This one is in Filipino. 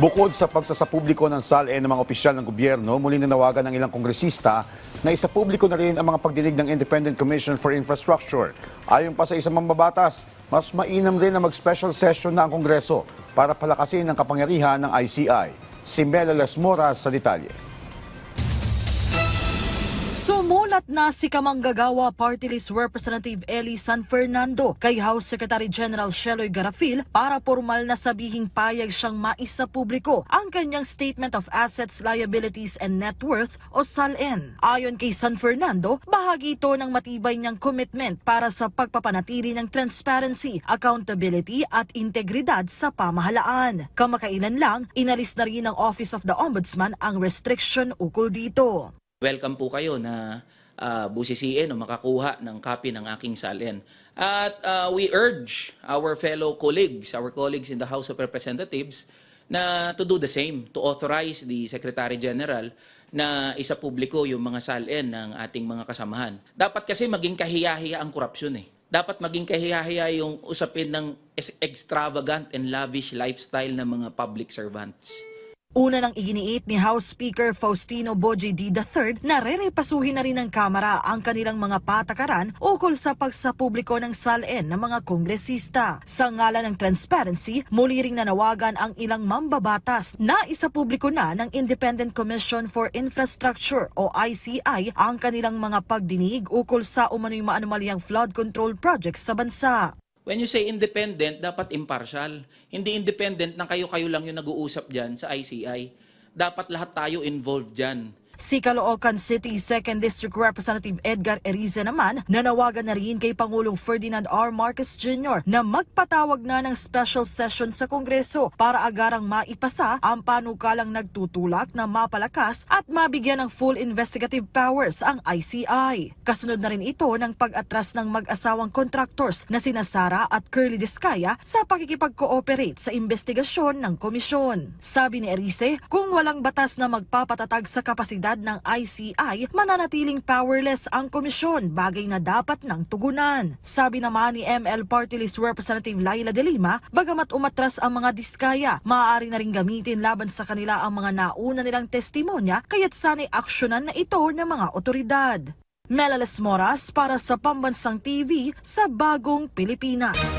Bukod sa pagsasapubliko ng SALE ng mga opisyal ng gobyerno, muli nanawagan ng ilang kongresista na isa publiko na rin ang mga pagdinig ng Independent Commission for Infrastructure. Ayon pa sa isang mambabatas, mas mainam rin na mag-special session na ang Kongreso para palakasin ang kapangyarihan ng ICI. Si Mela Lesmora sa detalye. Sumulat na si Kamanggagawa Party List Representative Eli San Fernando kay House Secretary General Sheloy Garafil para formal na sabihing payag siyang maisa publiko ang kanyang Statement of Assets, Liabilities and Net Worth o SALN. Ayon kay San Fernando, bahagi ito ng matibay niyang commitment para sa pagpapanatili ng transparency, accountability at integridad sa pamahalaan. Kamakailan lang, inalis na rin ng Office of the Ombudsman ang restriction ukol dito. Welcome po kayo na uh, busisiin o makakuha ng copy ng aking salin. At uh, we urge our fellow colleagues, our colleagues in the House of Representatives, na to do the same, to authorize the Secretary General na isa publiko yung mga salin ng ating mga kasamahan. Dapat kasi maging kahiyahiya ang korupsyon eh. Dapat maging kahiyahiya yung usapin ng ex- extravagant and lavish lifestyle ng mga public servants. Una nang iginiit ni House Speaker Faustino Boje D. III na rerepasuhin na rin ng Kamara ang kanilang mga patakaran ukol sa pagsapubliko ng SALN ng mga kongresista. Sa ngalan ng transparency, muli ring nanawagan ang ilang mambabatas na isapubliko na ng Independent Commission for Infrastructure o ICI ang kanilang mga pagdinig ukol sa umano'y maanumalyang flood control projects sa bansa. When you say independent, dapat impartial. Hindi independent na kayo-kayo lang yung nag-uusap dyan sa ICI. Dapat lahat tayo involved dyan. Si Caloocan City 2nd District Representative Edgar Eriza naman nanawagan na rin kay Pangulong Ferdinand R. Marcos Jr. na magpatawag na ng special session sa Kongreso para agarang maipasa ang panukalang nagtutulak na mapalakas at mabigyan ng full investigative powers ang ICI. Kasunod na rin ito ng pag-atras ng mag-asawang contractors na sina Sara at Curly Discaya sa pakikipag-cooperate sa investigasyon ng komisyon. Sabi ni Erice, kung walang batas na magpapatatag sa kapasidad ng ICI, mananatiling powerless ang komisyon, bagay na dapat nang tugunan. Sabi naman ni ML Party List Representative Laila De Lima, bagamat umatras ang mga diskaya, maaari na rin gamitin laban sa kanila ang mga nauna nilang testimonya, kaya't sana'y aksyonan na ito ng mga otoridad. Melales Moras para sa Pambansang TV sa Bagong Pilipinas.